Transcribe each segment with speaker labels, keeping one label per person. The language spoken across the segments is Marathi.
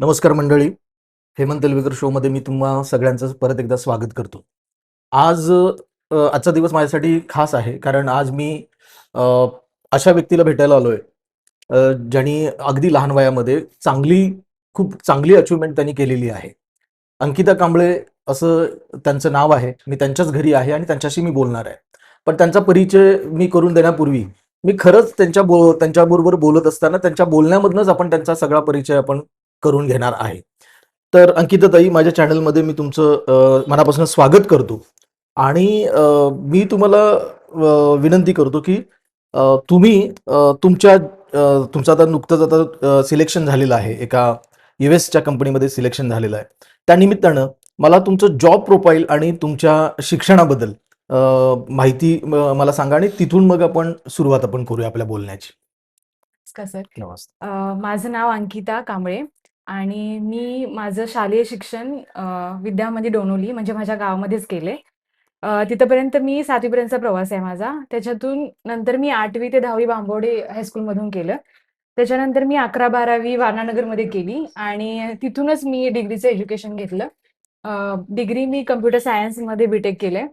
Speaker 1: नमस्कार मंडळी. हेमंत तेलवेकर शोमध्ये मी तुम्हा सगळ्यांचं परत एकदा स्वागत करतो. आज आजचा दिवस माझ्यासाठी खास आहे कारण आज मी अशा व्यक्तीला भेटायला आलोय आहे ज्यांनी अगदी लहान वयामध्ये चांगली खूप चांगली अचिव्हमेंट त्यांनी केलेली आहे. अंकिता कांबळे असं त्यांचं नाव आहे. मी त्यांच्याच घरी आहे आणि त्यांच्याशी मी बोलणार आहे. पण त्यांचा परिचय मी करून देण्यापूर्वी मी खरंच त्यांच्या बो त्यांच्याबरोबर बोलत असताना त्यांच्या बोलण्यामधनंच आपण त्यांचा सगळा परिचय आपण करून घेणार आहे. तर अंकिताताई माझ्या चॅनलमध्ये मी तुमचं मनापासून स्वागत करतो. आणि मी तुम्हाला विनंती करतो की तुम्ही तुमच्या तुमचं आता नुकतंच आता सिलेक्शन झालेलं आहे. एका यू एसच्या कंपनीमध्ये सिलेक्शन झालेलं आहे. त्यानिमित्तानं मला तुमचं जॉब प्रोफाईल आणि तुमच्या शिक्षणाबद्दल माहिती मला सांगा आणि तिथून मग आपण सुरुवात आपण करूया आपल्या बोलण्याची.
Speaker 2: नमस्कार सर. माझं नाव अंकिता कांबळे. आणि मी माझं शालेय शिक्षण अ, डोनोली म्हणजे माझ्या गावामध्येच केले अ, तिथपर्यंत मी सातवीपर्यंतचा प्रवास आहे माझा. त्याच्यातून नंतर मी आठवी ते दहावी बांबोडे हायस्कूलमधून केलं. त्याच्यानंतर मी अकरा बारावी वारणानगरमध्ये केली आणि तिथूनच मी डिग्रीचं एज्युकेशन घेतलं. डिग्री मी कम्प्युटर सायन्समध्ये बीटेक केलंय.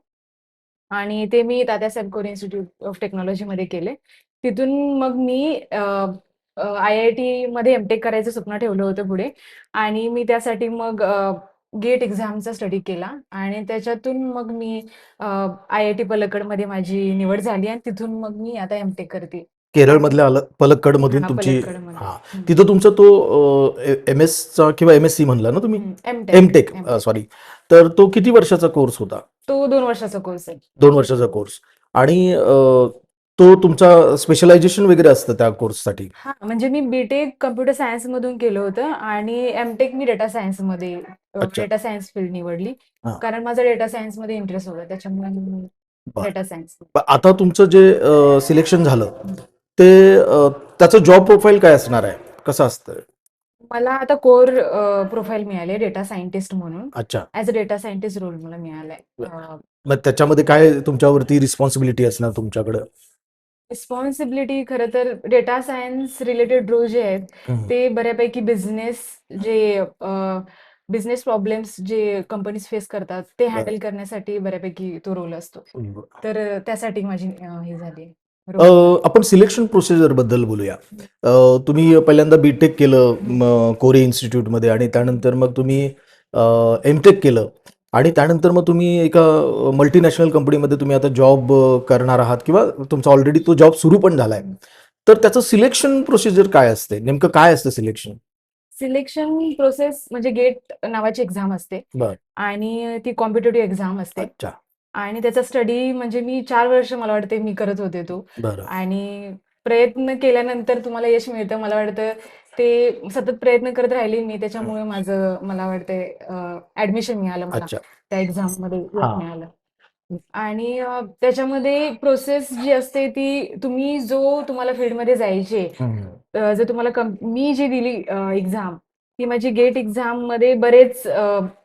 Speaker 2: आणि ते मी तात्यासाहेब कोरे इन्स्टिट्यूट ऑफ टेक्नॉलॉजीमध्ये केले तिथून मग मी आय आय टी मध्ये एमटेक करायचं स्वप्न ठेवलं होतं पुढे. आणि मी त्यासाठी मग गेट एक्झामचा स्टडी केला. आणि त्याच्यातून मग मी आय आय टी पलक्कडमध्ये माझी निवड झाली आणि तिथून मग मी आता एमटेक करते.
Speaker 1: केरळमधल्या आलं पलक्कडमधून
Speaker 2: हा,
Speaker 1: तुमची. हा. तिथं तुमचा तो एम एसचा किंवा एम एस सी म्हणला ना तुम्ही?
Speaker 2: हम्म,
Speaker 1: M
Speaker 2: M.Tech,
Speaker 1: take
Speaker 2: M.Tech.
Speaker 1: Sorry तर तो किती वर्षाचा कोर्स होता?
Speaker 2: तो दोन वर्षाचा कोर्स आहे.
Speaker 1: दोन वर्षाचा कोर्स आणि तो तुमचा स्पेशलायझेशन वगैरे असतं त्या कोर्ससाठी
Speaker 2: हा म्हणजे मी बीटेक कम्प्युटर सायन्स मधून केलं होतं आणि एमटेक मी डेटा सायन्समध्ये
Speaker 1: अच्छा.
Speaker 2: डेटा सायन्स फील्ड निवडली.
Speaker 1: हा.
Speaker 2: कारण माझा डेटा सायन्समध्ये इंटरेस्ट होता त्याच्यामुळे मी
Speaker 1: बरं.
Speaker 2: डेटा सायन्स
Speaker 1: प- आता तुमचं जे सिलेक्शन झालं ते अ, त्याचं जॉब प्रोफाईल काय असणार आहे? कसं असतं
Speaker 2: मला आता कोर प्रोफाईल मिळाले डेटा सायंटिस्ट म्हणून.
Speaker 1: अच्छा.
Speaker 2: As a data scientist role मला मिळालाय.
Speaker 1: मग त्याच्यामध्ये काय तुमच्यावरती रिस्पॉन्सिबिलिटी असणार तुमच्याकडं?
Speaker 2: रिस्पॉन्सिबिलिटी खरं तर डेटा सायन्स रिलेटेड रोल जे आहेत. ते बऱ्यापैकी बिझनेस जे बिझनेस प्रॉब्लेम्स जे कंपनीज फेस करतात ते हँडल करण्यासाठी बऱ्यापैकी तो रोल असतो. तर अ, त्यासाठी माझी अ, हे झाली
Speaker 1: अ, आपण सिलेक्शन प्रोसिजरबद्दल बोलूया. अ, तुम्ही पहिल्यांदा बीटेक केलं म, कोरे इन्स्टिट्यूटमध्ये आणि त्यानंतर मग तुम्ही एमटेक केलं. आणि त्यानंतर मग तुम्ही एका मल्टीनॅशनल कंपनीमध्ये तुम्ही आता जॉब करणार आहात किंवा तुमचा ऑलरेडी तो जॉब सुरू पण झालाय. तर त्याचं सिलेक्शन प्रोसिजर काय असते? नेमकं काय असतं सिलेक्शन
Speaker 2: सिलेक्शन प्रोसेस म्हणजे गेट नावाची एक्झाम असते. आणि ती कॉम्पिटेटिव्ह एक्झाम असते.
Speaker 1: अच्छा.
Speaker 2: आणि त्याचा स्टडी म्हणजे मी चार वर्ष मला वाटते मी करत होते तो. आणि प्रयत्न केल्यानंतर तुम्हाला यश मिळतं मला वाटतं. ते सतत प्रयत्न करत राहिले मी त्याच्यामुळे माझं मला वाटतंय ऍडमिशन मिळालं मला. त्या
Speaker 1: एक्झाममध्ये.
Speaker 2: मिळालं. आणि त्याच्यामध्ये प्रोसेस जी असते ती तुम्ही जो तुम्हाला फील्डमध्ये जायचे जर तुम्हाला मी जी दिली एक्झाम ती माझी गेट एक्झाममध्ये बरेच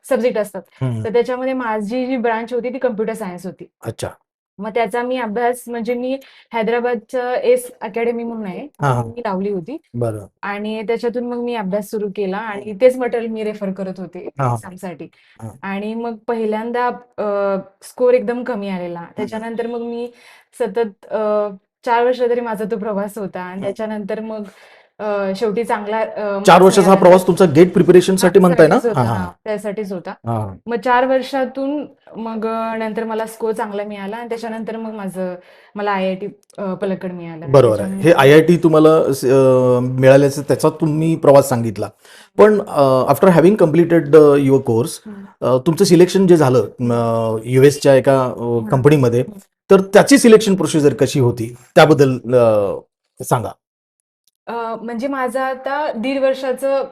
Speaker 2: सब्जेक्ट असतात. तर त्याच्यामध्ये माझी जी ब्रांच होती ती कम्प्युटर सायन्स होती.
Speaker 1: अच्छा.
Speaker 2: मग त्याचा मी अभ्यास म्हणजे मी हैदराबादचं एस अकॅडमी म्हणून आहे
Speaker 1: हा, हा.
Speaker 2: मी लावली होती
Speaker 1: बरं
Speaker 2: आणि त्याच्यातून मग मी अभ्यास सुरू केला आणि तेच मटेरियल मी रेफर करत होते
Speaker 1: हा.
Speaker 2: एक्झामसाठी
Speaker 1: हा.
Speaker 2: आणि मग पहिल्यांदा स्कोर एकदम कमी आलेला त्याच्यानंतर मग मी सतत अ, चार वर्ष तरी माझा तो प्रवास होता आणि त्याच्यानंतर मग शेवटी चांगला
Speaker 1: चार वर्षाचा हा प्रवास तुमचा गेट
Speaker 2: प्रिपरेशनसाठी
Speaker 1: म्हणताय ना?
Speaker 2: त्यासाठीच
Speaker 1: हा
Speaker 2: होता, मग चार वर्षातून मग नंतर मला स्कोर चांगला मिळाला आणि त्याच्यानंतर मग माझं मला आय आय टी पलक्कड मिळालं.
Speaker 1: बरोबर आहे. हे आय आय टी तुम्हाला मिळाल्याचं त्याचा तुम्ही प्रवास सांगितला. पण after having completed your course. तुमचं सिलेक्शन जे झालं यू एसच्या एका कंपनीमध्ये तर त्याची सिलेक्शन प्रोसिजर कशी होती? त्याबद्दल सांगा.
Speaker 2: म्हणजे माझं आता दीड वर्षाचं.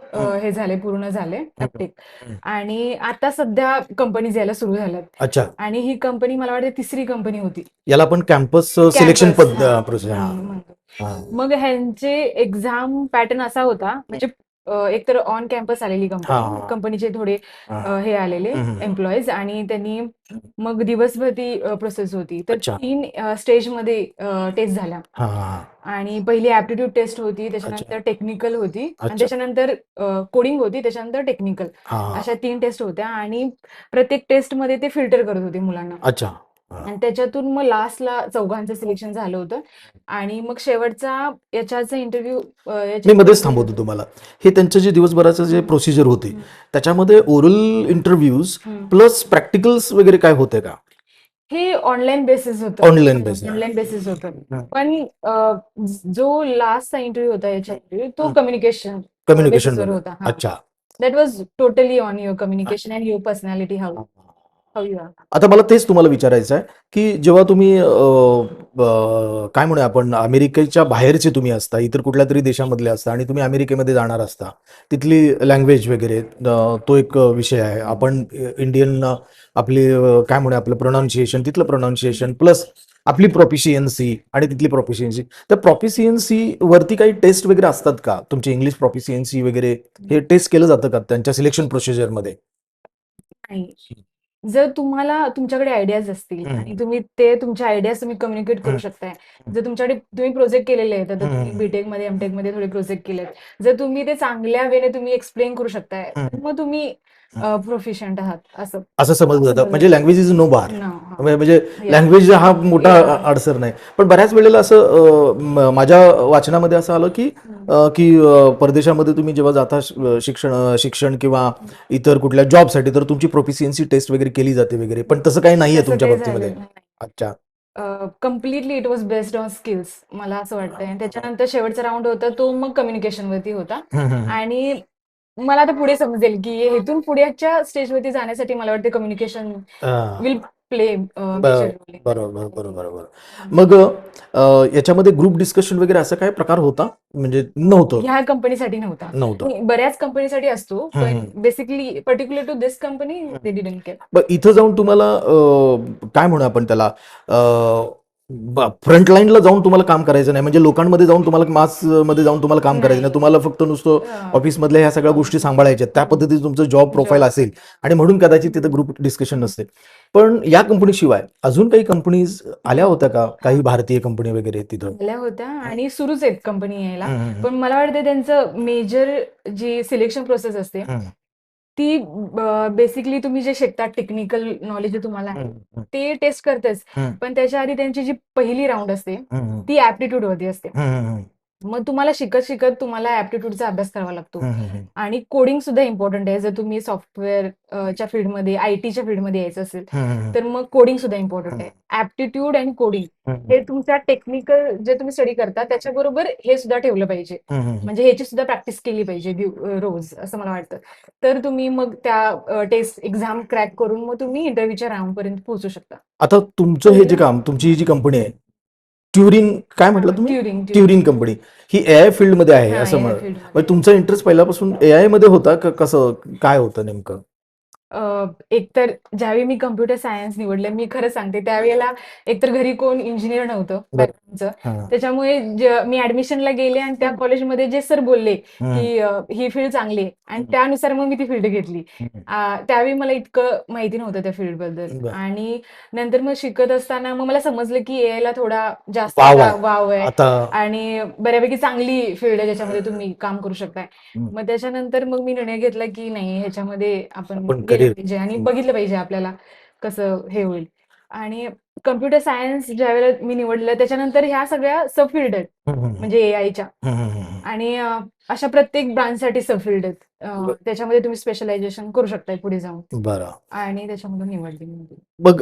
Speaker 2: हे. झाले पूर्ण झाले
Speaker 1: हम्म.
Speaker 2: आणि आता सध्या कंपनीज यायला सुरू झाल्यात.
Speaker 1: अच्छा.
Speaker 2: आणि ही कंपनी मला वाटते तिसरी कंपनी होती.
Speaker 1: याला आपण कॅम्पस सिलेक्शन
Speaker 2: मग ह्यांचे एक्झाम पॅटर्न असा होता. म्हणजे एकतर ऑन कॅम्पस आलेली कंपनी.
Speaker 1: हां.
Speaker 2: कंपनीचे थोडे
Speaker 1: हां.
Speaker 2: अ, हे आलेले. एम्प्लॉईज आणि त्यांनी मग दिवसभर ती प्रोसेस होती. तर
Speaker 1: अच्छा.
Speaker 2: 3 अ, स्टेजमध्ये टेस्ट झाल्या
Speaker 1: हां, हां, हां.
Speaker 2: आणि पहिली ॲप्टिट्यूड टेस्ट होती. त्याच्यानंतर टेक्निकल होती आणि. त्याच्यानंतर कोडिंग होती, त्याच्यानंतर टेक्निकल.
Speaker 1: हां, हां.
Speaker 2: अशा 3 टेस्ट होत्या आणि प्रत्येक टेस्टमध्ये ते फिल्टर करत होते मुलांना.
Speaker 1: अच्छा.
Speaker 2: आणि त्याच्यातून मग लास्टला चौघांचं सिलेक्शन झालं होतं आणि मग शेवटचा एचआरचा इंटरव्ह्यू
Speaker 1: मी मध्येच थांबवतो. तुम्हाला. हे त्यांचं जे दिवसभराचं जे. प्रोसिजर होती. त्याच्यामध्ये ओरल इंटरव्ह्यूज. प्लस प्रॅक्टिकल्स वगैरे काय होते का?
Speaker 2: हे ऑनलाईन बेसिस होतं.
Speaker 1: Online basis.
Speaker 2: ऑनलाईन बेसिस होतं. पण जो लास्टचा इंटरव्ह्यू होता याच्या इंटरव्ह्यू तो. Communication
Speaker 1: communication.
Speaker 2: होता.
Speaker 1: अच्छा.
Speaker 2: That was totally on your communication and your personality how.
Speaker 1: आता मला तेच तुम्हाला विचारायचं आहे, की जेव्हा तुम्ही काय म्हणूया आपण अमेरिकेच्या बाहेरचे तुम्ही असता, इतर कुठल्यातरी देशामधले असता आणि तुम्ही अमेरिकेमध्ये जाणार असता. तिथली लँग्वेज वगैरे तो एक विषय आहे. आपण इंडियन आपली काय म्हणूया आपलं प्रोनाउन्सिएशन, तिथलं प्रोनाउन्सिएशन प्लस आपली प्रॉफिशियन्सी आणि तिथली प्रॉफिशियन्सी. त्या प्रॉफिशियन्सी वरती काही टेस्ट वगैरे असतात का? तुमची इंग्लिश प्रॉफिशियन्सी वगैरे हे टेस्ट केलं जातं का त्यांच्या सिलेक्शन प्रोसिजरमध्ये?
Speaker 2: जर तुम्हाला तुमच्याकडे आयडियाज असतील. आणि तुम्ही ते तुमच्या आयडियाज तुम्ही कम्युनिकेट करू. शकताय. जर तुमच्याकडे तुम्ही प्रोजेक्ट केलेले आहेत, आता तुम्ही
Speaker 1: हं.
Speaker 2: बी-टेकमध्ये, एम-टेकमध्ये थोडे प्रोजेक्ट केलेत. जर तुम्ही ते चांगल्या वेने तुम्ही एक्सप्लेन करू शकताय, मग तुम्ही अ, प्रोफिशियंट आहात असं.
Speaker 1: असं समजलं जातं. म्हणजे. Language is no bar. म्हणजे. लँग्वेज हा मोठा अडसर नाही. पण बऱ्याच वेळेला असं माझ्या वाचनामध्ये असं आलं, की की परदेशामध्ये तुम्ही जेव्हा जाता शिक्षण शिक्षण किंवा. इतर कुठल्या जॉबसाठी तर तुमची प्रोफिशियन्सी टेस्ट वगैरे केली जाते वगैरे. पण तसं काही नाहीये तुमच्या बाबतीमध्ये? अच्छा.
Speaker 2: अ, completely it was based on skills मला असं वाटतंय त्याच्यानंतर शेवटचा राउंड होता तो मग कम्युनिकेशनवरती होता
Speaker 1: हं, हं, हं.
Speaker 2: आणि मला आता पुढे समजेल, की इथून पुढच्या स्टेजवरती जाण्यासाठी मला वाटतं कम्युनिकेशन. विल प्ले
Speaker 1: बरोबर, बरोबर, बरोबर. मग याच्यामध्ये ग्रुप डिस्कशन वगैरे असा काही प्रकार होता? म्हणजे नव्हतं?
Speaker 2: ह्या कंपनीसाठी नव्हता.
Speaker 1: नव्हतं.
Speaker 2: बऱ्याच कंपनीसाठी असतो, पण. Basically particular to this company
Speaker 1: इथं जाऊन तुम्हाला काय म्हणू आपण त्याला अ, ब फ्रंट लाईनला जाऊन तुम्हाला काम करायचं नाही. म्हणजे लोकांमध्ये जाऊन तुम्हाला मासमध्ये जाऊन तुम्हाला काम करायचं नाही. तुम्हाला फक्त नुसतं
Speaker 2: हां.
Speaker 1: ऑफिसमधल्या ह्या सगळ्या गोष्टी सांभाळायच्या. त्या. पद्धतीचं तुमचं जॉब प्रोफाईल. असेल आणि म्हणून कदाचित तिथं ग्रुप डिस्कशन. नसते. पण या कंपनीशिवाय अजून काही कंपनीज आल्या होत्या का? काही. भारतीय कंपनी वगैरे तिथं?
Speaker 2: आल्या होत्या. आणि सुरूच आहेत कंपनी यायला. पण मला वाटतं त्यांचं मेजर जी सिलेक्शन प्रोसेस असते. ती बेसिकली तुम्ही जे शिकता टेक्निकल नॉलेज तुम्हाला आहे. ते टेस्ट करतेच. पण त्याच्या आधी त्यांची जी पहिली राउंड असते. ती ॲप्टिट्यूडवरती असते. मग तुम्हाला शिकत-शिकत तुम्हाला ॲप्टिट्यूडचा अभ्यास करावा लागतो. आणि कोडिंग सुद्धा इम्पोर्टंट आहे. जर तुम्ही सॉफ्टवेअर अ, च्या फील्डमध्ये, आयटीच्या फील्डमध्ये यायचं असेल. तर मग कोडिंग सुद्धा इम्पोर्टंट. आहे. ॲप्टिट्यूड आणि कोडिंग
Speaker 1: हं.
Speaker 2: तुमच्या टेक्निकल जे तुम्ही स्टडी करता त्याच्याबरोबर हे सुद्धा ठेवलं पाहिजे. म्हणजे ह्याची सुद्धा प्रॅक्टिस केली पाहिजे रोज असं मला वाटतं. तर तुम्ही मग त्या टेस्ट एक्झाम क्रॅक करून मग तुम्ही इंटरव्ह्यूच्या राउंडपर्यंत पोहोचू शकता.
Speaker 1: आता तुमचं हे जे काम, तुमची जी कंपनी आहे, ट्युरिंग काय म्हटलं तुम्ही?
Speaker 2: Turing,
Speaker 1: company. ही एआय फील्डमध्ये आहे
Speaker 2: हां,
Speaker 1: असं
Speaker 2: एआय
Speaker 1: म्हण. म्हणजे तुमचा इंटरेस्ट पहिल्यापासून एआयमध्ये होता का कसं? काय होतं नेमकं?
Speaker 2: एकतर ज्यावेळी मी कॉम्प्युटर सायन्स निवडलं, मी खरं सांगते त्यावेळेला एकतर घरी कोण इंजिनिअर नव्हतं. त्याच्यामुळे मी ॲडमिशनला गेले आणि त्या कॉलेजमध्ये जे सर बोलले. की ही फील्ड चांगली आहे आणि. त्यानुसार मग मी ती फील्ड घेतली. त्यावेळी मला इतकं माहिती नव्हतं त्या फील्डबद्दल
Speaker 1: बरं.
Speaker 2: आणि नंतर मग शिकत असताना मग मला समजलं, की एआयला थोडा जास्त
Speaker 1: वाव आहे.
Speaker 2: आणि बऱ्यापैकी चांगली फील्ड आहे ज्याच्यामध्ये तुम्ही काम करू शकताय. मग त्याच्यानंतर मग मी निर्णय घेतला, की नाही ह्याच्यामध्ये आपण
Speaker 1: करियर
Speaker 2: पाहिजे आणि. बघितलं पाहिजे आपल्याला कसं हे होईल आणि कॉम्प्युटर सायन्स ज्यावेळेला मी निवडलं त्याच्यानंतर ह्या सगळ्या सब फील्ड आहेत. म्हणजे एआयच्या. आणि अशा प्रत्येक ब्रांचसाठी सब फील्ड आहेत. त्याच्यामध्ये तुम्ही स्पेशलायझेशन करू शकताय पुढे जाऊन
Speaker 1: बरं.
Speaker 2: आणि त्याच्यामधून निवडली.
Speaker 1: मग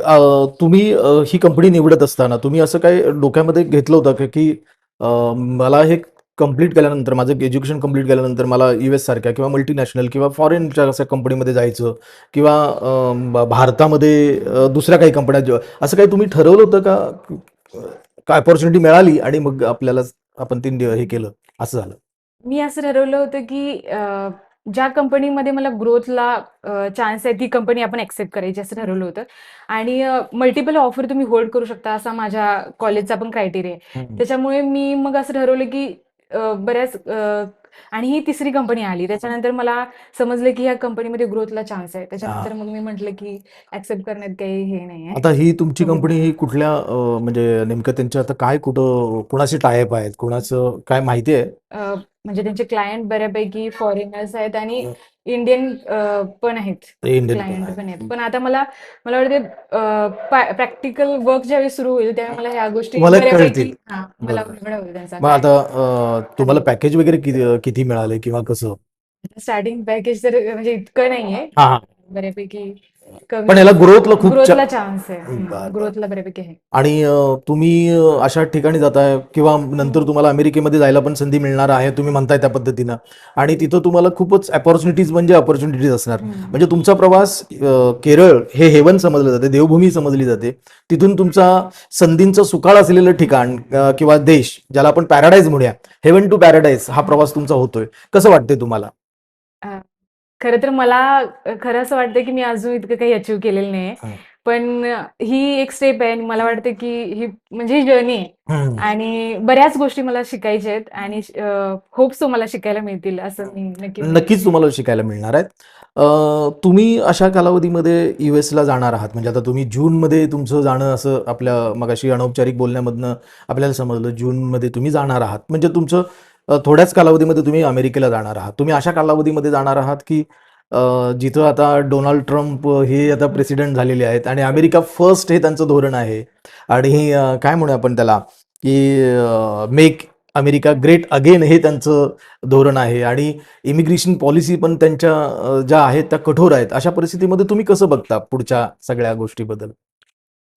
Speaker 1: तुम्ही ही कंपनी निवडत असताना तुम्ही असं काही डोक्यामध्ये घेतलं होतं का, मला हे कंप्लीट केल्यानंतर माझं एज्युकेशन कंप्लीट केल्यानंतर मला यूएस सारख्या किंवा मल्टीनॅशनल किंवा फॉरेनच्या अशा कंपनीमध्ये जायचं किंवा भारतामध्ये दुसऱ्या काही कंपन्या असं काही तुम्ही ठरवलं होतं का? का अपॉर्च्युनिटी मिळाली आणि मग आपल्याला आपण ती हे केलं, असं झालं?
Speaker 2: मी असं ठरवलं होतं, की ज्या कंपनीमध्ये मला ग्रोथला चान्स आहे ती कंपनी आपण ॲक्सेप्ट करायची असं ठरवलं होतं आणि मल्टिपल ऑफर तुम्ही होल्ड करू शकता असा माझ्या कॉलेजचा पण क्रायटेरिया आहे. त्याच्यामुळे मी मग असं ठरवलं, की बऱ्याच आणि ही तिसरी कंपनी आली. त्याच्यानंतर मला समजलं की ह्या कंपनीमध्ये ग्रोथला चान्स आहे. त्याच्यानंतर मग मी म्हटलं की ॲक्सेप्ट करण्यात काही हे नाहीये.
Speaker 1: आता ही तुमची
Speaker 2: हो.
Speaker 1: कंपनी ही कुठल्या अ, म्हणजे नेमकं त्यांचं आता काय कुठं कुणाशी टाय-अप आहेत? कुणाचं काय माहिती आहे?
Speaker 2: म्हणजे त्यांचे क्लायंट बऱ्यापैकी फॉरेनर्स आहेत आणि
Speaker 1: हं.
Speaker 2: इंडियन अ, पण आहेत. क्लायंट. पण आहेत. पण आता मला मला वाटते प्रॅक्टिकल वर्क ज्यावेळी सुरू होईल त्यावेळी मला ह्या गोष्टी बऱ्यापैकी
Speaker 1: कळतील.
Speaker 2: हां, मला
Speaker 1: बरोबर.
Speaker 2: उलगडा होईल त्यांचा
Speaker 1: मग
Speaker 2: काय
Speaker 1: आता अ, तुम्हाला. पॅकेज वगैरे किती किती मिळाले किंवा कसं?
Speaker 2: स्टार्टिंग पॅकेज तर म्हणजे इतकं नाहीये.
Speaker 1: हां, हां.
Speaker 2: बऱ्यापैकी
Speaker 1: पण याला ग्रोथला खूप
Speaker 2: चान्स आहे. ग्रोथला बऱ्यापैकी आहे.
Speaker 1: आणि तुम्ही अशा ठिकाणी जाताय किंवा नंतर. तुम्हाला अमेरिकेमध्ये जायला पण संधी मिळणार आहे. तुम्ही म्हणताय त्या पद्धतीनं आणि तिथं तुम्हाला खूपच अपॉर्च्युनिटीज म्हणजे अपॉर्च्युनिटीज असणार. म्हणजे तुमचा प्रवास केरळ हे हेवन समजलं जाते, देवभूमी समजली जाते. तिथून तुमचा संधींचं सुकाळ असलेलं ठिकाण किंवा देश ज्याला आपण पॅराडाईज म्हणूया, हेवन टू पॅराडाईज हा प्रवास तुमचा होतोय. कसं वाटतंय तुम्हाला?
Speaker 2: खरं तर मला खरं असं वाटतं की मी अजून इतकं काही अचीव्ह केलेलं नाहीये.
Speaker 1: हं.
Speaker 2: पण ही एक स्टेप आहे आणि मला वाटतं की ही म्हणजे ही जर्नी आहे. आणि बऱ्याच गोष्टी मला शिकायच्या आहेत आणि अ, होप्स मला शिकायला मिळतील असं मी नक्की.
Speaker 1: नक्कीच तुम्हाला शिकायला मिळणार आहेत. तुम्ही अशा कालावधीमध्ये यूएसला जाणार आहात. म्हणजे आता तुम्ही जूनमध्ये तुमचं जाणं असं आपल्या मगाशी अनौपचारिक बोलण्यामधनं आपल्याला समजलं जूनमध्ये तुम्ही जाणार आहात. म्हणजे तुमचं थोड्याच कालावधीमध्ये तुम्ही अमेरिकेला जाणार आहात. तुम्ही अशा कालावधीमध्ये जाणार आहात की जिथं आता डोनाल्ड ट्रम्प हे आता प्रेसिडेंट झालेले आहेत आणि अमेरिका फर्स्ट हे त्यांचं धोरण आहे आणि काय म्हणूया आपण त्याला की मेक अमेरिका ग्रेट अगेन हे त्यांचं धोरण आहे आणि इमिग्रेशन पॉलिसी पण त्यांच्या ज्या आहेत त्या कठोर आहेत. अशा परिस्थितीमध्ये तुम्ही कसं बघता पुढच्या सगळ्या गोष्टीबद्दल?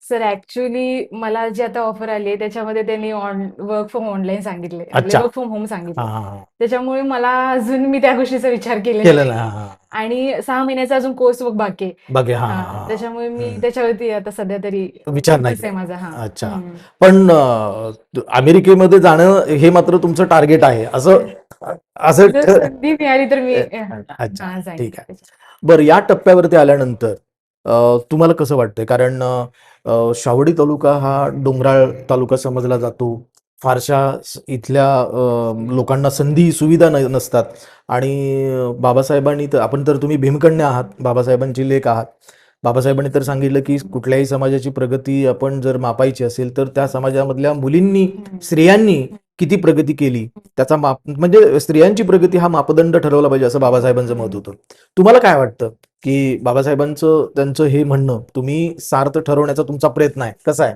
Speaker 2: सर ॲक्चुअली मला जी आता ऑफर आली आहे त्याच्यामध्ये त्यांनी ऑन वर्क फ्रॉम ऑनलाईन सांगितले.
Speaker 1: अच्छा.
Speaker 2: वर्क फ्रॉम होम सांगितले.
Speaker 1: हां.
Speaker 2: त्याच्यामुळे मला अजून मी त्या गोष्टीचा विचार नाही.
Speaker 1: हां, हां.
Speaker 2: आणि 6 महिन्याचा अजून कोर्स वर्क बाकी आहे.
Speaker 1: बाकी हां, हां,
Speaker 2: हां,
Speaker 1: हां.
Speaker 2: त्याच्यामुळे मी. त्याच्यावरती आता सध्या तरी
Speaker 1: विचार नाही
Speaker 2: आहे
Speaker 1: केला.
Speaker 2: माझा. हां.
Speaker 1: अच्छा. पण अ, अमेरिकेमध्ये जाणं हे मात्र तुमचं टार्गेट आहे. असं असं
Speaker 2: जर संधी मिळाली तर मी
Speaker 1: अच्छा.
Speaker 2: हां, जाईन
Speaker 1: ठीक आहे. बरं या टप्प्यावरती आल्यानंतर अ, तुम्हाला कसं वाटतंय? कारण अ, शावडी तालुका हा डोंगराळ तालुका समजला जातो. फारशा इथल्या लोकांना संधी, सुविधा न नसतात आणि बाबासाहेबांनी तर आपण तर तुम्ही भीमकन्या आहात. बाबासाहेबांची लेक आहात. बाबासाहेबांनी तर सांगितलं की कुठल्याही समाजाची प्रगती आपण जर मापायची असेल तर त्या समाजामधल्या मुलींनी. स्त्रियांनी. किती प्रगती केली त्याचा माप म्हणजे स्त्रियांची प्रगती हा मापदंड ठरवला पाहिजे असं बाबासाहेबांचं मत. होतं. तुम्हाला काय वाटतं की बाबासाहेबांचं त्यांचं हे म्हणणं तुम्ही सार्थ ठरवण्याचा तुमचा प्रयत्न आहे. कसा आहे?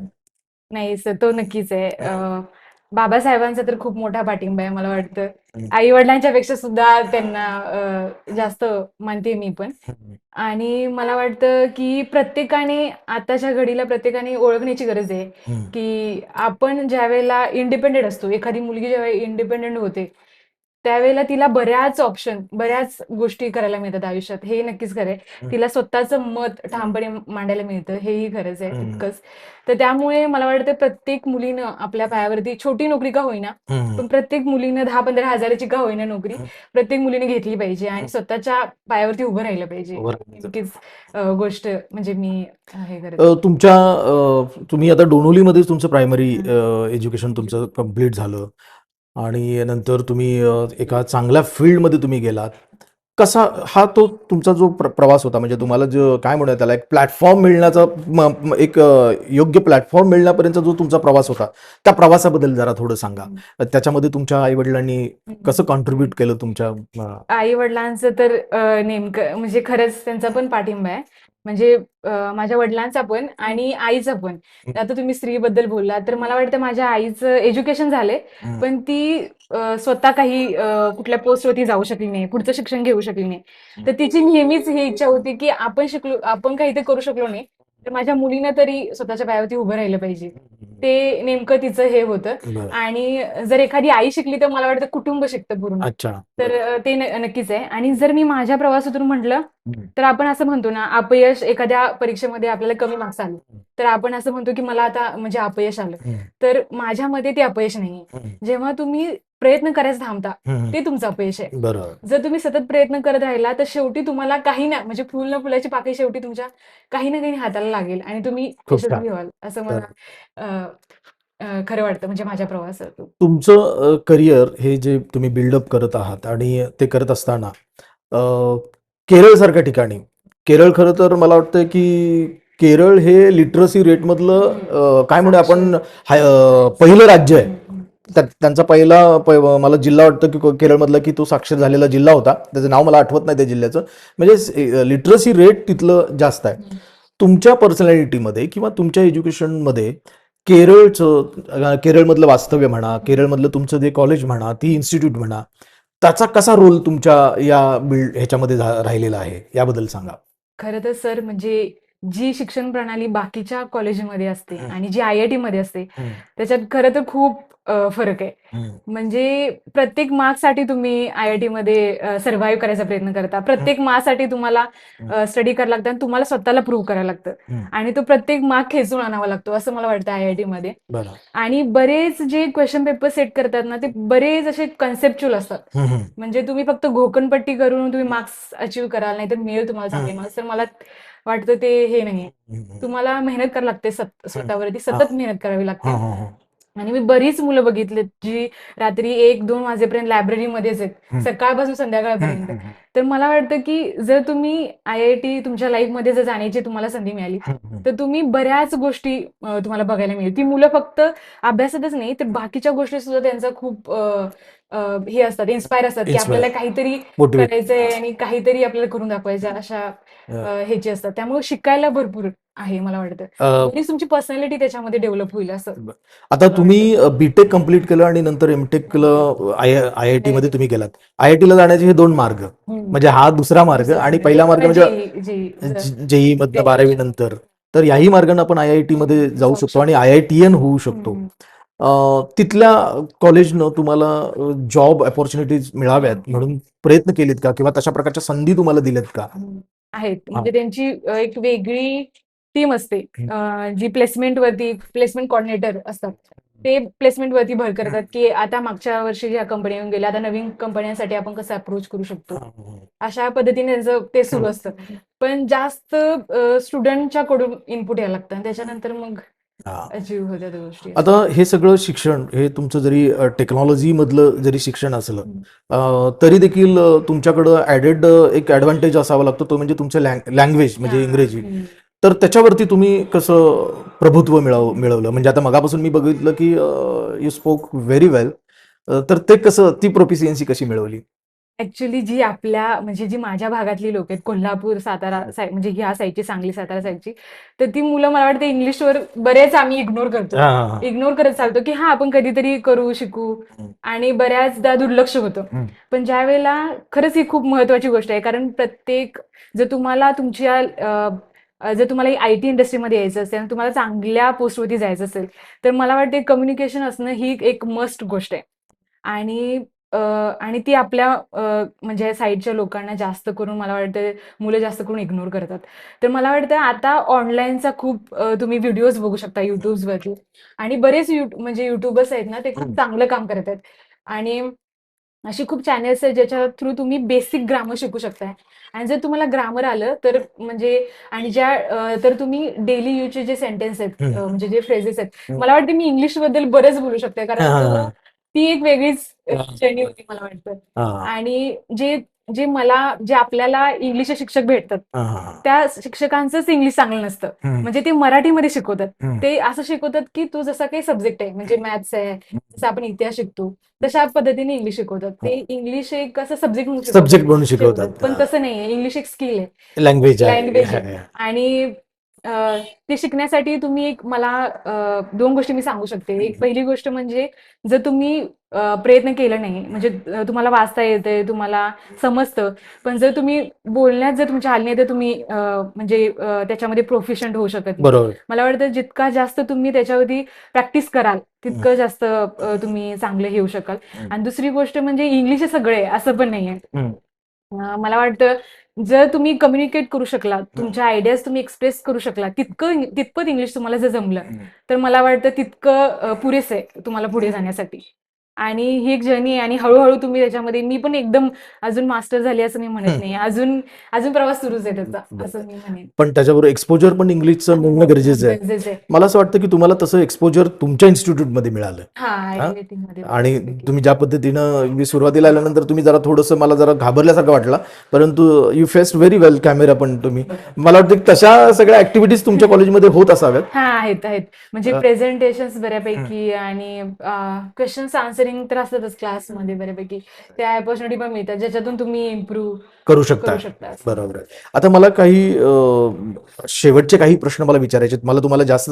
Speaker 2: नाही सर तो नक्कीच आहे. अ, बाबासाहेबांचा तर खूप मोठा पाठिंबा आहे मला वाटतं.
Speaker 1: हं.
Speaker 2: आई-वडिलांच्या पेक्षा सुद्धा त्यांना अ, जास्त मानते मी पण. आणि मला वाटतं की प्रत्येकाने आताच्या घडीला प्रत्येकाने ओळखण्याची गरज आहे. की आपण ज्यावेळेला इंडिपेंडेंट असतो, एखादी मुलगी ज्यावेळी इंडिपेंडेंट होते, त्यावेळेला तिला बऱ्याच ऑप्शन, बऱ्याच गोष्टी करायला मिळतात आयुष्यात. हे नक्कीच खरं आहे. तिला स्वतःचं मत ठामपणे मांडायला मिळतं. हेही खरंच आहे. तितकंच. तर त्यामुळे मला वाटतं प्रत्येक मुलीनं आपल्या पायावरती छोटी नोकरी का होईना. पण प्रत्येक मुलीनं 10-15 हजाराची का होईना नोकरी. प्रत्येक मुलीने घेतली पाहिजे आणि. स्वतःच्या पायावरती उभं राहिलं पाहिजे. नक्कीच गोष्ट म्हणजे मी हे करते.
Speaker 1: तुमच्या तुम्ही आता डोंबिवलीमध्येच तुमचं प्रायमरी एज्युकेशन तुमचं कंप्लीट झालं आणि नंतर तुम्ही एका चांगल्या फील्डमध्ये तुम्ही गेलात. कसा हा तो तुमचा जो प्र प्रवास होता म्हणजे तुम्हाला जो काय म्हणूया त्याला एक प्लॅटफॉर्म मिळण्याचा एक योग्य प्लॅटफॉर्म मिळण्यापर्यंतचा जो तुमचा प्रवास होता, त्या प्रवासाबद्दल जरा थोडं सांगा. त्याच्यामध्ये तुमच्या आई-वडिलांनी
Speaker 2: हं.
Speaker 1: कसं कॉन्ट्रिब्यूट केलं तुमच्या अ
Speaker 2: आई-वडिलांचं तर नेमकं म्हणजे खरंच त्यांचा पण पाठिंबा आहे. म्हणजे माझ्या वडिलांचा पण आणि आईचा पण. आता तुम्ही स्त्रीबद्दल बोललात, तर मला वाटतं माझ्या आईचं एज्युकेशन झालंय. पण ती स्वतः काही कुठल्या पोस्टवरती जाऊ शकली नाही, पुढचं शिक्षण घेऊ शकली नाही. तर तिची नेहमीच ही इच्छा होती की आपण शिकलो आपण काही ते करू शकलो नाही, तर माझ्या मुलीनं तरी स्वतःच्या पायावरती उभं राहिलं पाहिजे. ते नेमकं तिचं हे होतं. आणि जर एखादी आई शिकली तर मला वाटतं कुटुंब शिकतं पूर्ण. तर ते नक्कीच आहे आणि जर मी माझ्या प्रवासातून म्हटलं, तर आपण असं म्हणतो ना, अपयश एखाद्या परीक्षेमध्ये आपल्याला कमी मार्क्स आले, तर आपण असं म्हणतो की मला आता म्हणजे अपयश आलं. तर माझ्यामध्ये ते अपयश नाहीये.
Speaker 1: हं.
Speaker 2: जेव्हा तुम्ही प्रयत्न करायचं थांबता. ते तुमचं अपयश आहे.
Speaker 1: बरोबर.
Speaker 2: जर तुम्ही सतत प्रयत्न करत राहिला, तर शेवटी तुम्हाला काही ना म्हणजे फुल ना फुलाची पाकळी शेवटी तुमच्या काही ना काही हाताला लागेल आणि तुम्ही
Speaker 1: खूप छान.
Speaker 2: यशस्वी व्हाल, असं मला
Speaker 1: बरं.
Speaker 2: अ, अ, खरं वाटतं म्हणजे माझ्या प्रवासातून.
Speaker 1: तुमचं करिअर हे जे तुम्ही बिल्डअप करत आहात आणि ते करत असताना अ, केरळसारख्या ठिकाणी. केरळ खरं तर मला वाटतं की केरळ हे लिटरसी रेटमधलं काय म्हणू आपण हाय- पहिलं राज्य आहे. त्यांचा पहिला प- मला जिल्हा वाटतं की केरळमधला की तो साक्षर झालेला जिल्हा होता. त्याचं नाव मला आठवत नाही त्या जिल्ह्याचं. म्हणजे लिटरसी रेट तिथलं जास्त आहे. तुमच्या पर्सनॅलिटीमध्ये किंवा तुमच्या एज्युकेशनमध्ये केरळचं केरळमधलं वास्तव्य म्हणा केरळमधलं तुमचं जे कॉलेज म्हणा ती इन्स्टिट्यूट म्हणा त्याचा कसा रोल तुमच्या या बिल्ड ह्याच्यामध्ये राहिलेला आहे? याबद्दल सांगा.
Speaker 2: खरं तर सर म्हणजे जी शिक्षण प्रणाली बाकीच्या कॉलेजमध्ये असते. आणि जी आय-आय-टी मध्ये असते त्याच्यात खरं तर खूप फरक आहे. म्हणजे प्रत्येक मार्क्ससाठी तुम्ही आय-आय-टी मध्ये सर्व्हाइव्ह करायचा प्रयत्न करता. प्रत्येक मार्क्ससाठी तुम्हाला स्टडी करायला लागतं आणि तुम्हाला स्वतःला प्रूव्ह करायला लागतं. आणि तो प्रत्येक मार्क खेचून आणावा लागतो असं मला वाटतं आय-आय-टी मध्ये.
Speaker 1: बरं
Speaker 2: आणि बरेच जे क्वेश्चन पेपर सेट करतात ना ते बरेच असे कन्सेप्च्युअल असतात. म्हणजे तुम्ही फक्त घोकणपट्टी करून तुम्ही मार्क्स अचीव्ह कराल नाहीतर मिळेल तुम्हाला चांगले. मार्क्स तर मला वाटतं ते हे नाहीये.
Speaker 1: हं, हं.
Speaker 2: तुम्हाला मेहनत करावी लागते स्वत- स्वतःवरती सतत मेहनत करावी लागते. आणि मी बरीच मुलं बघितलीत जी रात्री एक दोन वाजेपर्यंत लायब्ररीमध्येच आहेत. सकाळपासून संध्याकाळपर्यंत. तर मला वाटतं की जर तुम्ही आय-आय-टी तुमच्या लाईफमध्ये जर जाण्याची तुम्हाला संधी मिळाली. तर तुम्ही बऱ्याच गोष्टी तुम्हाला बघायला मिळेल. ती मुलं फक्त अभ्यासातच नाही तर बाकीच्या गोष्टी सुद्धा त्यांचा खूप हे असतात इन्स्पायर असतात की. आपल्याला काहीतरी. करायचंय आणि काहीतरी आपल्याला करून दाखवायचं अशा ह्याची असतात. त्यामुळे शिकायला भरपूर आहे मला वाटतं. बरीच तुमची पर्सनॅलिटी त्याच्यामध्ये डेव्हलप होईल असं.
Speaker 1: आता तुम्ही बीटेक कंप्लीट केलं आणि नंतर एमटेक केलं आय आय टी मध्ये तुम्ही गेलात. आय आय टीला जाण्याचे हे दोन मार्ग. म्हणजे हा दुसरा मार्ग आणि पहिला मार्ग म्हणजे
Speaker 2: जे- जे- जे-
Speaker 1: जेई मधनं बारावी नंतर. तर याही मार्गाने आपण आय आय टी मध्ये जाऊ शकतो आणि आय आय टी एन होऊ शकतो. तिथल्या कॉलेजनं तुम्हाला जॉब ऑपॉर्च्युनिटीज मिळाव्यात म्हणून प्रयत्न केलेत का? किंवा तशा प्रकारच्या संधी तुम्हाला दिल्यात का.
Speaker 2: आहेत. म्हणजे त्यांची एक वेगळी टीम असते. जी प्लेसमेंट वरती प्लेसमेंट कॉर्डिनेटर असतात. ते प्लेसमेंट वरती भर करतात की आता मागच्या वर्षी ज्या कंपनी येऊन गेल्या आता नवीन कंपन्यांसाठी आपण कसं अप्रोच करू शकतो? अशा पद्धतीने त्यांचं ते सुरू असतं. पण जास्त स्टुडंटच्या कडून इनपुट यायला लागतं. त्याच्यानंतर मग
Speaker 1: हा. आता हे सगळं शिक्षण हे तुमचं जरी टेक्नॉलॉजी मधलं जरी शिक्षण असलं तरी देखील तुमच्याकडं ॲडेड एक ॲडव्हान्टेज असावा लागतो. तो म्हणजे तुमचं लँग्वेज म्हणजे इंग्रजी. तर त्याच्यावरती तुम्ही कसं प्रभुत्व मिळव मिळवलं म्हणजे आता मगापासून मी बघितलं की यू स्पोक व्हेरी वेल तर ते कसं ती प्रोफिशियन्सी कशी मिळवली
Speaker 2: ऍक्च्युली जी आपल्या म्हणजे जी माझ्या भागातली लोक आहेत कोल्हापूर सातारा साईड म्हणजे ह्या साईडची सांगली सातारा साईडची तर ती मुलं मला वाटतं इंग्लिशवर बरेच आम्ही इग्नोर करतो. इग्नोर करत चालतो की हा आपण कधीतरी करू शिकू. आणि बऱ्याचदा दुर्लक्ष होतं. पण ज्या वेळेला खरंच ही खूप महत्वाची गोष्ट आहे कारण प्रत्येक जर तुम्हाला तुमच्या जर तुम्हाला आय टी इंडस्ट्रीमध्ये यायचं असेल आणि तुम्हाला चांगल्या पोस्टवरती जायचं असेल तर मला वाटते कम्युनिकेशन असणं ही एक मस्ट गोष्ट आहे. आणि आणि ती आपल्या म्हणजे साईडच्या लोकांना जास्त करून मला वाटतं मुलं जास्त करून इग्नोर करतात. तर मला वाटतं आता ऑनलाईनचा खूप तुम्ही व्हिडिओज बघू शकता युट्यूबवरती आणि बरेच यू म्हणजे युट्यूबर्स आहेत ना ते खूप. चांगलं काम करत आहेत. आणि अशी खूप चॅनेल्स आहेत ज्याच्या थ्रू तुम्ही बेसिक ग्रामर शिकू शकताय. आणि जर तुम्हाला ग्रामर आलं तर म्हणजे आणि ज्या तर तुम्ही डेली यूजचे जे सेंटेन्स आहेत म्हणजे जे फ्रेजेस आहेत. मला वाटतं मी इंग्लिशबद्दल बरेच बोलू शकते कारण तो- एक वेगळीच. जर्नी होती मला वाटतं. आणि जे जे मला जे आपल्याला इंग्लिशचे शिक्षक भेटतात
Speaker 1: हा, हा.
Speaker 2: त्या शिक्षकांचंच इंग्लिश चांगलं नसतं. म्हणजे ते मराठीमध्ये शिकवतात. ते असं शिकवतात की तू जसा काही सब्जेक्ट आहे म्हणजे मॅथ्स आहे जसं आपण इतिहास शिकतो तशा पद्धतीने इंग्लिश शिकवतात ते इंग्लिश एक असं सब्जेक्ट.
Speaker 1: सब्जेक्ट म्हणून शिकवतात
Speaker 2: पण तसं नाहीये इंग्लिश एक स्किल आहे
Speaker 1: लँग्वेज
Speaker 2: लँग्वेज
Speaker 1: हा. हा.
Speaker 2: आणि ते शिकण्यासाठी तुम्ही एक मला दोन गोष्टी मी सांगू शकते. एक पहिली गोष्ट म्हणजे जर तुम्ही प्रयत्न केला नाही म्हणजे तुम्हाला वाचता येतंय तुम्हाला समजतं पण जर तुम्ही बोलण्यात जर तुमच्या हाल नाही तर तुम्ही म्हणजे त्याच्यामध्ये प्रोफिशंट होऊ शकत नाही. मला वाटतं जितका जास्त तुम्ही त्याच्यावरती प्रॅक्टिस कराल तितकं जास्त तुम्ही चांगले होऊ शकाल. आणि दुसरी गोष्ट म्हणजे इंग्लिश सगळे असं पण नाहीये. मला वाटतं जर तुम्ही कम्युनिकेट करू शकला तुमच्या आयडियाज तुम्ही एक्सप्रेस करू शकला तितकं तितपत इंग्लिश तुम्हाला जर जमलं तर मला वाटतं तितकं पुरेसं आहे तुम्हाला पुढे जाण्यासाठी. आणि ही एक जर्नी आहे आणि हळू-हळू तुम्ही त्याच्यामध्ये मी पण एकदम अजून मास्टर झाली असं मी म्हणत. नाही. अजून अजून प्रवास सुरूच आहे त्याचा. असं मी म्हणेन.
Speaker 1: पण त्याच्याबरोबर एक्सपोजर पण इंग्लिशचं मिळणं गरजेचं आहे. मला असं वाटतं की तुम्हाला तसं एक्सपोजर तुमच्या इन्स्टिट्यूटमध्ये मिळालं.
Speaker 2: हां,
Speaker 1: हां?
Speaker 2: आयडेंटिटीमध्ये
Speaker 1: आणि. तुम्ही ज्या पद्धतीनं मी सुरुवातीला आल्यानंतर तुम्ही जरा थोडंसं मला जरा घाबरल्यासारखं वाटलं. परंतु you faced very well camera पण तुम्ही. मला वाटतं तशा सगळ्या ॲक्टिव्हिटीज तुमच्या कॉलेजमध्ये होत असाव्यात.
Speaker 2: हां, आहेत, आहेत. म्हणजे
Speaker 1: हं.
Speaker 2: बऱ्यापैकी आणि क्वेशन्स आन्सरिंग तर असतातच क्लासमध्ये बऱ्यापैकी. त्या अपॉर्च्युनिटी पण मिळतात ज्याच्यातून तुम्ही इम्प्रूव्ह
Speaker 1: करू शकता.
Speaker 2: करू शकता असं.
Speaker 1: बरोबर आहे. आता मला काही अ, शेवटचे काही प्रश्न मला विचारायचे आहेत. मला तुम्हाला जास्त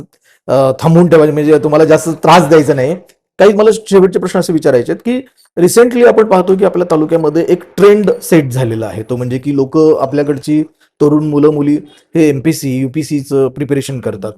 Speaker 1: अ, थांबवून ठेवायचे म्हणजे तुम्हाला जास्त त्रास द्यायचा नाही. काही मला शेवटचे प्रश्न असे विचारायचे आहेत की रिसेंटली आपण पाहतो की आपल्या तालुक्यामध्ये एक ट्रेंड सेट झालेला आहे. तो म्हणजे की लोकं आपल्याकडची तरुण मुलं-मुली हे एम-पी-सी, यू-पी-सीचं प्रिपरेशन करतात.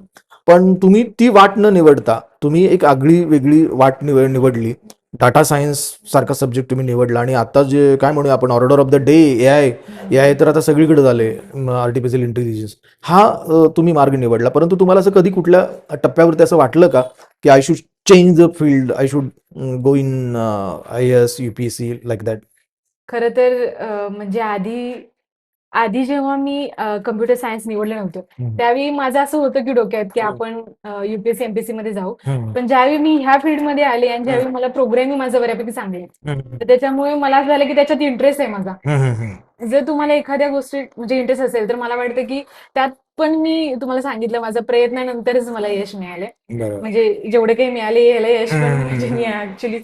Speaker 1: पण तुम्ही ती वाट न निवडता तुम्ही एक आगळी वेगळी वाट निव निवडली. डाटा सायन्स सारखा सब्जेक्ट तुम्ही निवडला आणि आता जे काय म्हणूया आपण order of the day A I A I तर आता सगळीकडे झाले. आर्टिफिशियल इंटेलिजन्स हा तुम्ही मार्ग निवडला. परंतु तुम्हाला असं कधी कुठल्या टप्प्यावरती असं वाटलं का की I should change the field, I should go in IAS, UPSC like that?
Speaker 2: खरं तर म्हणजे आधी आधी जेव्हा मी कम्प्युटर सायन्स निवडलं नव्हतं,
Speaker 1: हं.
Speaker 2: त्यावेळी माझं असं होतं की डोक्यात की
Speaker 1: हं.
Speaker 2: आपण यू-पी-एस-सी, एम-पी-एस-सीमध्ये जाऊ.
Speaker 1: हं.
Speaker 2: पण ज्यावेळी मी ह्या फील्डमध्ये आले आणि
Speaker 1: हं.
Speaker 2: ज्यावेळी मला प्रोग्रामिंग माझं बऱ्यापैकी चांगलं.
Speaker 1: हं.
Speaker 2: तर त्याच्यामुळे मला असं झालं की त्याच्यात इंटरेस्ट आहे माझा.
Speaker 1: हं, हं, हं.
Speaker 2: जर तुम्हाला एखाद्या गोष्टीत म्हणजे इंटरेस्ट असेल, तर मला वाटतं की त्यात पण मी तुम्हाला सांगितलं माझ्या प्रयत्नानंतरच मला यश मिळालंय.
Speaker 1: बरोबर.
Speaker 2: म्हणजे जेवढे काही मिळाले ह्याला यश
Speaker 1: हं, हं,
Speaker 2: म्हणजे
Speaker 1: हं,
Speaker 2: मी
Speaker 1: हं.
Speaker 2: ॲक्चुअली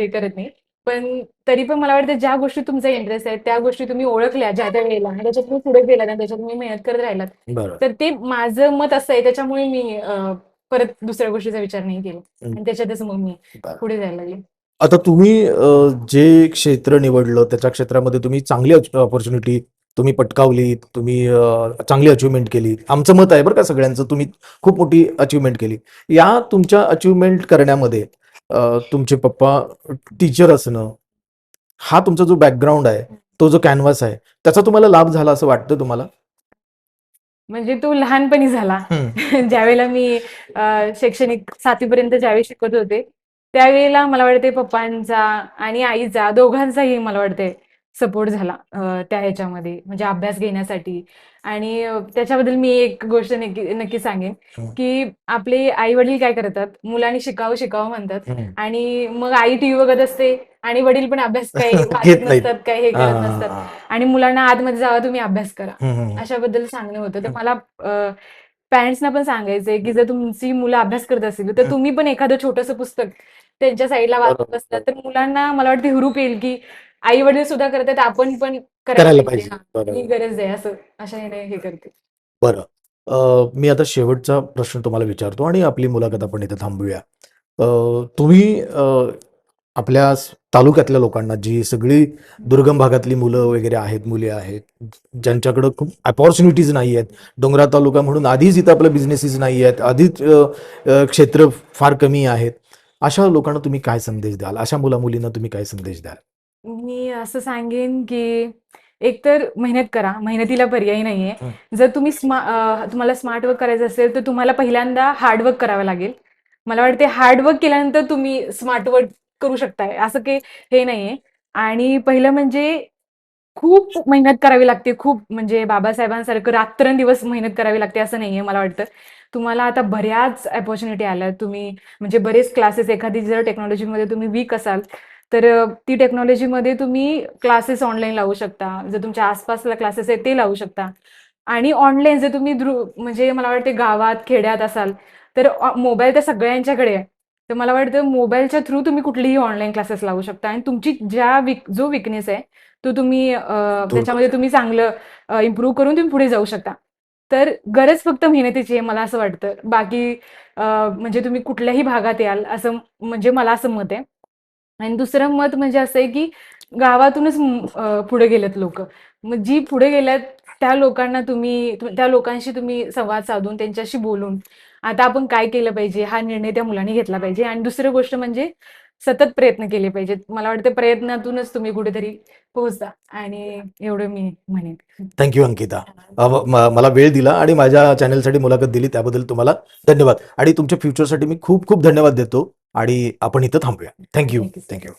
Speaker 2: हे करत नाही. पण तरी पण मला वाटतं ज्या गोष्टीत तुमचा इंटरेस्ट आहे, त्या गोष्टी तुम्ही ओळखल्या ज्या त्या वेळेला आणि त्याच्यात तुम्ही पुढे गेलात आणि त्याच्यात तुम्ही मेहनत करत राहिलात,
Speaker 1: बरोबर.
Speaker 2: तर ते माझं मत असं आहे त्याच्यामुळे मी अ, परत दुसऱ्या गोष्टीचा विचार नाही केला. आणि त्याच्यातच मग मी
Speaker 1: बरं.
Speaker 2: पुढे जायला लागले.
Speaker 1: आता तुम्ही अ, जे क्षेत्र निवडलं त्याच्या क्षेत्रामध्ये तुम्ही चांगली अपॉर्च्युनिटी तुम्ही पटकावली. तुम्ही अ, चांगली अचिव्हमेंट केली. आमचं मत आहे बरं का सगळ्यांचं तुम्ही खूप मोठी अचिव्हमेंट केली. या तुमच्या अचिव्हमेंट करण्यामध्ये तुमचे पप्पा टीचर असणं, हा तुमचा जो बॅकग्राऊंड आहे, तो जो कॅनव्हास आहे, त्याचा तुम्हाला लाभ झाला असं वाटतं तुम्हाला?
Speaker 2: म्हणजे तो लहानपणी झाला. ज्यावेळेला मी शैक्षणिक 7वी पर्यंत ज्यावेळी शिकत होते, त्यावेळेला मला वाटते पप्पांचा आणि आईचा दोघांचाही मला वाटते सपोर्ट झाला त्या ह्याच्यामध्ये म्हणजे अभ्यास घेण्यासाठी आणि त्याच्याबद्दल मी एक गोष्ट नक्की नक्की सांगेन,
Speaker 1: हं.
Speaker 2: की आपले आई-वडील काय करतात, मुलांनी शिकावं, शिकावं म्हणतात. आणि मग आई टीव्ही बघत असते आणि वडील पण अभ्यास काही वाचत. नसतात, काही हे करत नसतात. आणि मुलांना आतमध्ये जावा तुम्ही अभ्यास करा. अशाबद्दल सांगणं होतं. तर. मला पॅरेंट्सना पण सांगायचंय, की जर तुमची मुलं अभ्यास करत असतील, तर. तुम्ही पण एखादं छोटंसं पुस्तक त्यांच्या साईडला वाचत
Speaker 1: बरोबर.
Speaker 2: तर मुलांना मला वाटतं हुरूप येईल, की आई-वडील सुद्धा करतायत, आपण पण करायला पाहिजे. हां. गरज आहे असं अशा हे करते.
Speaker 1: बरं. अ, मी आता शेवटचा प्रश्न तुम्हाला विचारतो आणि आपली मुलाखत आपण इथे थांबवूया. अ, तुम्ही अ, आपल्या स तालुक्यातल्या लोकांना जी सगळी दुर्गम भागातली मुलं वगैरे आहेत, मुली आहेत, ज्यांच्याकडं खूप अपॉर्च्युनिटीज नाही आहेत. डोंगराळ तालुका म्हणून आधीच इथं आपल्या बिझनेसेस नाही आहेत. आधीच अ, अ, क्षेत्र फार कमी आहेत. अशा लोकांना तुम्ही काय संदेश द्याल? अशा मुला-मुलींना तुम्ही काय संदेश द्याल?
Speaker 2: मी असं सांगेन, की एकतर मेहनत करा. मेहनतीला पर्याय नाहीये. जर तुम्ही स्मा अ, तुम्हाला स्मार्ट वर्क करायचं असेल, तर तुम्हाला पहिल्यांदा हार्ड वर्क करावं लागेल. मला वाटते हार्ड वर्क केल्यानंतर तुम्ही स्मार्ट वर्क करू शकताय. असं काही हे नाहीये आणि पहिलं म्हणजे खूप मेहनत करावी लागते. खूप म्हणजे बाबासाहेबांसारखं रात्रंदिवस मेहनत करावी लागते असं नाहीये मला वाटतं. तुम्हाला आता बऱ्याच अपॉर्च्युनिटी आल्यात. तुम्ही म्हणजे बरेच क्लासेस एखादी जर टेक्नॉलॉजीमध्ये तुम्ही वीक असाल, तर ती टेक्नॉलॉजीमध्ये तुम्ही क्लासेस ऑनलाईन लावू शकता. जर तुमच्या आसपासला क्लासेस आहेत ते लावू शकता आणि ऑनलाईन जर तुम्ही म्हणजे मला वाटते गावात, खेड्यात असाल, तर मोबाईल तर सगळ्यांच्याकडे आहे. तर मला वाटतं मोबाईलच्या थ्रू तुम्ही कुठलीही ऑनलाईन क्लासेस लावू शकता आणि तुमची ज्या वीक जो वीकनेस आहे, तो तुम्ही त्याच्यामध्ये. तुम्ही चांगलं इम्प्रूव्ह करून तुम्ही पुढे जाऊ शकता. तर गरज फक्त मेहनतीची आहे मला असं वाटतं. बाकी म्हणजे तुम्ही कुठल्याही भागात याल असं म्हणजे मला असं मत आहे. आणि दुसरं मत म्हणजे असं आहे, की गावातूनच पुढे गेलेत लोक. मग जी पुढे गेल्यात त्या लोकांना तुम्ही त्या लोकांशी तुम्ही संवाद साधून त्यांच्याशी बोलून, आता आपण काय केलं पाहिजे? हा निर्णय त्या मुलांनी घेतला पाहिजे. आणि दुसरी गोष्ट म्हणजे सतत प्रयत्न केले पाहिजेत. मला वाटतं प्रयत्नातूनच तुम्ही कुठेतरी पोहोचता आणि एवढं मी म्हणेन.
Speaker 1: Thank you Ankita. मला वेळ दिला आणि माझ्या चॅनलसाठी मुलाखत दिली त्याबद्दल तुम्हाला धन्यवाद आणि तुमच्या फ्युचरसाठी मी खूप खूप धन्यवाद देतो. आणि आपण इथं थांबूया थँक्यू. थँक्यू